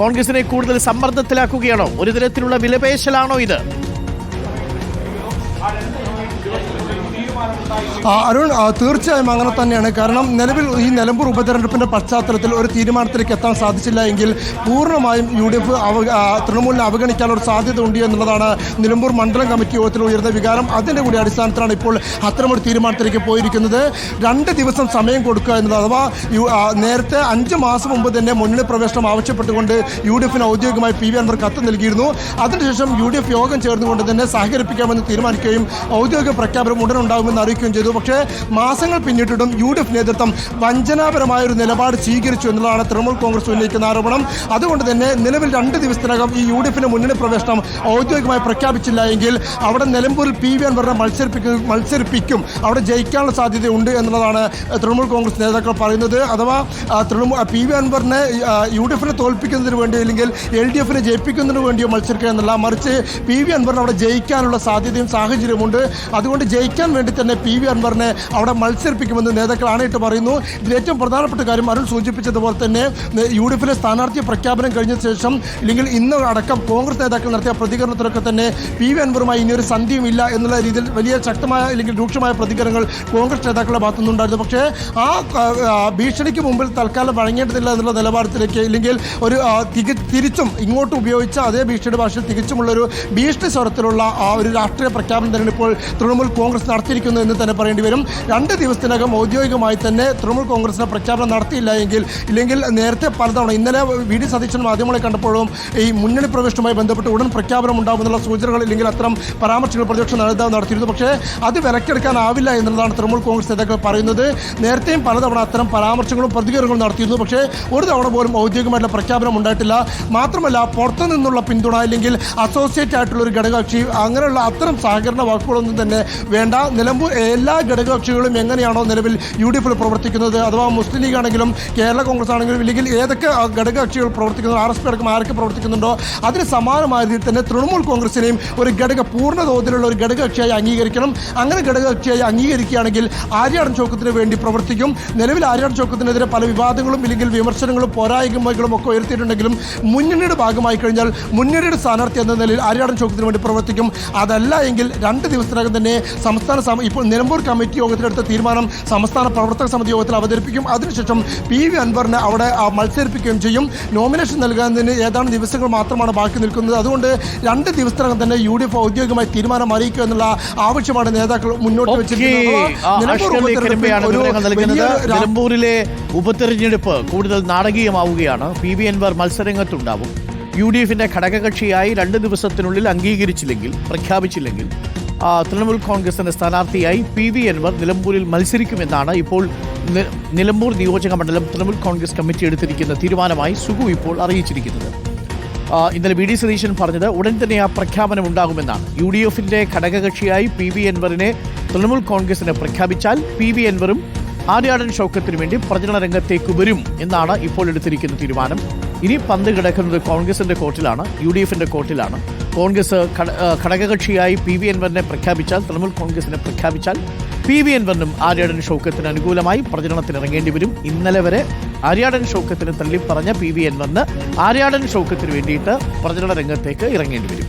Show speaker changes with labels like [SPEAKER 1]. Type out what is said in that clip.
[SPEAKER 1] കോൺഗ്രസിനെ കൂടുതൽ സമ്മർദ്ദത്തിലാക്കുകയാണോ? ഒരു തരത്തിലുള്ള വിലപേശലാണോ ഇത്?
[SPEAKER 2] അരുൺ തീർച്ചയായും അങ്ങനെ തന്നെയാണ്. കാരണം നിലവിൽ ഈ നിലമ്പൂർ ഉപതെരഞ്ഞെടുപ്പിന്റെ പശ്ചാത്തലത്തിൽ ഒരു തീരുമാനത്തിലേക്ക് എത്താൻ സാധിച്ചില്ല എങ്കിൽ പൂർണമായും യു ഡി എഫ് തൃണമൂലിനെ അവഗണിക്കാനുള്ള സാധ്യത ഉണ്ട് എന്നുള്ളതാണ് നിലമ്പൂർ മണ്ഡലം കമ്മിറ്റി യോഗത്തിൽ ഉയർന്ന വികാരം. അതിന്റെ കൂടി അടിസ്ഥാനത്തിലാണ് ഇപ്പോൾ അത്തരമൊരു തീരുമാനത്തിലേക്ക് പോയിരിക്കുന്നത്. രണ്ട് ദിവസം സമയം കൊടുക്കുക എന്നത് അഥവാ നേരത്തെ അഞ്ച് മാസം മുമ്പ് തന്നെ മുന്നണി പ്രവേശനം ആവശ്യപ്പെട്ടുകൊണ്ട് യു ഡി എഫിന് ഔദ്യോഗികമായി പി വി അൻവർ കത്ത് നൽകിയിരുന്നു. അതിനുശേഷം യു ഡി എഫ് യോഗം ചേർന്നുകൊണ്ട് തന്നെ സഹകരിപ്പിക്കാമെന്ന് തീരുമാനിക്കുകയും ഔദ്യോഗിക പ്രഖ്യാപനം ഉടൻ അറിയിക്കുകയും ചെയ്തു. പക്ഷേ മാസങ്ങൾ പിന്നിട്ടിട്ടും യു ഡി എഫ് നേതൃത്വം വഞ്ചനാപരമായ ഒരു നിലപാട് സ്വീകരിച്ചു എന്നുള്ളതാണ് തൃണമൂൽ കോൺഗ്രസ് ഉന്നയിക്കുന്ന ആരോപണം. അതുകൊണ്ട് തന്നെ നിലവിൽ രണ്ട് ദിവസത്തിനകം ഈ യു ഡി എഫിന്റെ മുന്നണി പ്രവേശനം ഔദ്യോഗികമായി പ്രഖ്യാപിച്ചില്ല എങ്കിൽ അവിടെ നിലമ്പൂരിൽ പി വി അൻവറിനെ മത്സരിപ്പിക്കും മത്സരിപ്പിക്കും. അവിടെ ജയിക്കാനുള്ള സാധ്യതയുണ്ട് എന്നുള്ളതാണ് തൃണമൂൽ കോൺഗ്രസ് നേതാക്കൾ പറയുന്നത്. അഥവാ തൃണമൂൽ പി വി അൻവറിനെ യു ഡി എഫിനെ തോൽപ്പിക്കുന്നതിന് വേണ്ടിയോ അല്ലെങ്കിൽ എൽ ഡി എഫിനെ ജയിപ്പിക്കുന്നതിന് വേണ്ടിയോ മത്സരിക്കുക എന്നല്ല. മറിച്ച് പി വി അൻവറിന് അവിടെ ജയിക്കാനുള്ള സാധ്യതയും സാഹചര്യമുണ്ട് അതുകൊണ്ട് ജയിക്കാൻ വേണ്ടി തന്നെ പി വി അൻവറിനെ അവിടെ മത്സരിപ്പിക്കുമെന്ന് നേതാക്കൾ ആണയിട്ട് പറയുന്നു. ഇതിൽ ഏറ്റവും പ്രധാനപ്പെട്ട കാര്യം അരുൺ സൂചിപ്പിച്ചതുപോലെ തന്നെ യു ഡി എഫിലെ സ്ഥാനാർത്ഥി പ്രഖ്യാപനം കഴിഞ്ഞ ശേഷം ഇല്ലെങ്കിൽ ഇന്ന് അടക്കം കോൺഗ്രസ് നേതാക്കൾ നടത്തിയ പ്രതികരണത്തിലൊക്കെ തന്നെ പി വി അൻവറുമായി ഇനിയൊരു സന്ധിയും ഇല്ല എന്നുള്ള രീതിയിൽ വലിയ ശക്തമായ അല്ലെങ്കിൽ രൂക്ഷമായ പ്രതികരണങ്ങൾ കോൺഗ്രസ് നേതാക്കളുടെ ഭാഗത്തുനിന്നുണ്ടായിരുന്നു. പക്ഷേ ആ ഭീഷണിക്ക് മുമ്പിൽ തൽക്കാലം വഴങ്ങേണ്ടതില്ല എന്നുള്ള നിലപാടത്തിലേക്ക് ഇല്ലെങ്കിൽ ഒരു തിരിച്ചും ഇങ്ങോട്ട് ഉപയോഗിച്ച അതേ ഭീഷണിയുടെ ഭാഷയിൽ തികച്ചുമുള്ളൊരു ഭീഷണി സ്വരത്തിലുള്ള ആ ഒരു രാഷ്ട്രീയ പ്രഖ്യാപനം തന്നെ ഇപ്പോൾ തൃണമൂൽ കോൺഗ്രസ് നടത്തിയിരിക്കുന്നു എന്ന് തന്നെ പറയേണ്ടി വരും. രണ്ട് ദിവസത്തിനകം ഔദ്യോഗികമായി തന്നെ തൃണമൂൽ കോൺഗ്രസിന് പ്രഖ്യാപനം നടത്തിയില്ല എങ്കിൽ ഇല്ലെങ്കിൽ നേരത്തെ പലതവണ ഇന്നലെ വി ഡി സതീശൻ മാധ്യമങ്ങളെ കണ്ടപ്പോഴും ഈ മുന്നണി പ്രവേശനവുമായി ബന്ധപ്പെട്ട് ഉടൻ പ്രഖ്യാപനം ഉണ്ടാകുമെന്നുള്ള സൂചനകൾ ഇല്ലെങ്കിൽ അത്തരം പരാമർശങ്ങൾ പ്രതിപക്ഷ നേതാവ് നടത്തിയിരുന്നു. പക്ഷേ അത് വിലക്കെടുക്കാനാവില്ല എന്നുള്ളതാണ് തൃണമൂൽ കോൺഗ്രസ് നേതാക്കൾ പറയുന്നത്. നേരത്തെയും പലതവണ അത്തരം പരാമർശങ്ങളും പ്രതികരണങ്ങളും നടത്തിയിരുന്നു. പക്ഷേ ഒരു തവണ പോലും ഔദ്യോഗികമായിട്ടുള്ള പ്രഖ്യാപനം ഉണ്ടായിട്ടില്ല. മാത്രമല്ല പുറത്തു നിന്നുള്ള പിന്തുണ അല്ലെങ്കിൽ അസോസിയേറ്റ് ആയിട്ടുള്ള ഒരു ഘടകകക്ഷി അങ്ങനെയുള്ള അത്തരം സഹകരണ വാക്കുകളൊന്നും തന്നെ വേണ്ട. നിലമ്പൂർ എല്ലാ ഘടകകക്ഷികളും എങ്ങനെയാണോ നിലവിൽ യു ഡി എഫിൽ പ്രവർത്തിക്കുന്നത്? അഥവാ മുസ്ലിം ലീഗ് ആണെങ്കിലും കേരള കോൺഗ്രസ് ആണെങ്കിലും ഇല്ലെങ്കിൽ ഏതൊക്കെ ഘടകകക്ഷികൾ പ്രവർത്തിക്കുന്നു? ആർ എസ് പി അടക്കം ആരൊക്കെ പ്രവർത്തിക്കുന്നുണ്ടോ? അതിന് സമാനമായ രീതിയിൽ തന്നെ തൃണമൂൽ കോൺഗ്രസിനെയും ഒരു ഘടക പൂർണ തോതിലുള്ള ഒരു ഘടകകക്ഷിയായി അംഗീകരിക്കണം. അങ്ങനെ ഘടകകക്ഷിയായി അംഗീകരിക്കുകയാണെങ്കിൽ ആര്യാടൻ ചോക്കത്തിന് വേണ്ടി പ്രവർത്തിക്കും. നിലവിൽ ആര്യാടൻ ചോക്കത്തിനെതിരെ പല വിവാദങ്ങളും ഇല്ലെങ്കിൽ വിമർശനങ്ങളും പോരായ്മകളും ഒക്കെ ഉയർത്തിയിട്ടുണ്ടെങ്കിലും മുന്നണിയുടെ ഭാഗമായി കഴിഞ്ഞാൽ മുന്നണിയുടെ സ്ഥാനാർത്ഥി എന്ന നിലയിൽ ആര്യാടൻ ചോക്കത്തിന് വേണ്ടി പ്രവർത്തിക്കും. അതല്ല എങ്കിൽ രണ്ട് ദിവസത്തിനകം തന്നെ സംസ്ഥാന ഇപ്പോൾ നിലമ്പൂർ കമ്മിറ്റി യോഗത്തിലെടുത്ത തീരുമാനം സംസ്ഥാന പ്രവർത്തക സമിതി യോഗത്തിൽ അവതരിപ്പിക്കും. അതിനുശേഷം പി വി അൻവറിനെ അവിടെ മത്സരിപ്പിക്കുകയും ചെയ്യും. നോമിനേഷൻ നൽകുന്നതിന് ഏതാനും ദിവസങ്ങൾ മാത്രമാണ് ബാക്കി നിൽക്കുന്നത്. അതുകൊണ്ട് രണ്ട് ദിവസത്തിനകം തന്നെ യു ഡി എഫ് ഔദ്യോഗികമായി തീരുമാനം അറിയിക്കുക എന്നുള്ള ആവശ്യമാണ് നേതാക്കൾ മുന്നോട്ട് വെച്ചിരിക്കുന്നത്.
[SPEAKER 1] നിലമ്പൂരിലെ ഉപതെരഞ്ഞെടുപ്പ് കൂടുതൽ നാടകീയമാവുകയാണ്. പി വി അൻവർ മത്സരരംഗത്തുണ്ടാവും. യു ഡി എഫിന്റെ ഘടകകക്ഷിയായി രണ്ട് ദിവസത്തിനുള്ളിൽ അംഗീകരിച്ചില്ലെങ്കിൽ പ്രഖ്യാപിച്ചില്ലെങ്കിൽ തൃണമൂൽ കോൺഗ്രസിന്റെ സ്ഥാനാർത്ഥിയായി പി വി അൻവർ നിലമ്പൂരിൽ മത്സരിക്കുമെന്നാണ് ഇപ്പോൾ നിലമ്പൂർ നിയോജക മണ്ഡലം തൃണമൂൽ കോൺഗ്രസ് കമ്മിറ്റി എടുത്തിരിക്കുന്ന തീരുമാനമായി സുഗു ഇപ്പോൾ അറിയിച്ചിരിക്കുന്നത്. ഇന്നലെ വി ഡി സതീശൻ പറഞ്ഞത് ഉടൻ തന്നെ ആ പ്രഖ്യാപനം ഉണ്ടാകുമെന്നാണ്. യു ഡി എഫിന്റെ ഘടകകക്ഷിയായി പി വി അൻവറിനെ തൃണമൂൽ കോൺഗ്രസിന് പ്രഖ്യാപിച്ചാൽ പി വി അൻവറും ആര്യാടൻ ഷൗക്കത്തിനു വേണ്ടി പ്രചരണ രംഗത്തേക്ക് വരും എന്നാണ് ഇപ്പോൾ എടുത്തിരിക്കുന്ന തീരുമാനം. ഇനി പന്ത് കിടക്കുന്നത് കോൺഗ്രസിന്റെ കോർട്ടിലാണ് യു ഡി എഫിന്റെ കോർട്ടിലാണ്. കോൺഗ്രസ് ഘടകകക്ഷിയായി പി വി എൻവറിനെ പ്രഖ്യാപിച്ചാൽ തൃണമൂൽ കോൺഗ്രസിനെ പ്രഖ്യാപിച്ചാൽ പി വി എൻവറിനും ആര്യാടൻ ഷൗക്കത്തിന് അനുകൂലമായി പ്രചരണത്തിന് ഇറങ്ങേണ്ടി വരും. ഇന്നലെ വരെ ആര്യാടൻ ഷൗക്കത്തിന് തള്ളിപ്പറഞ്ഞ പി വി എൻവറിന് ആര്യാടൻ ഷൗക്കത്തിന് വേണ്ടിയിട്ട് പ്രചരണ രംഗത്തേക്ക് ഇറങ്ങേണ്ടി വരും.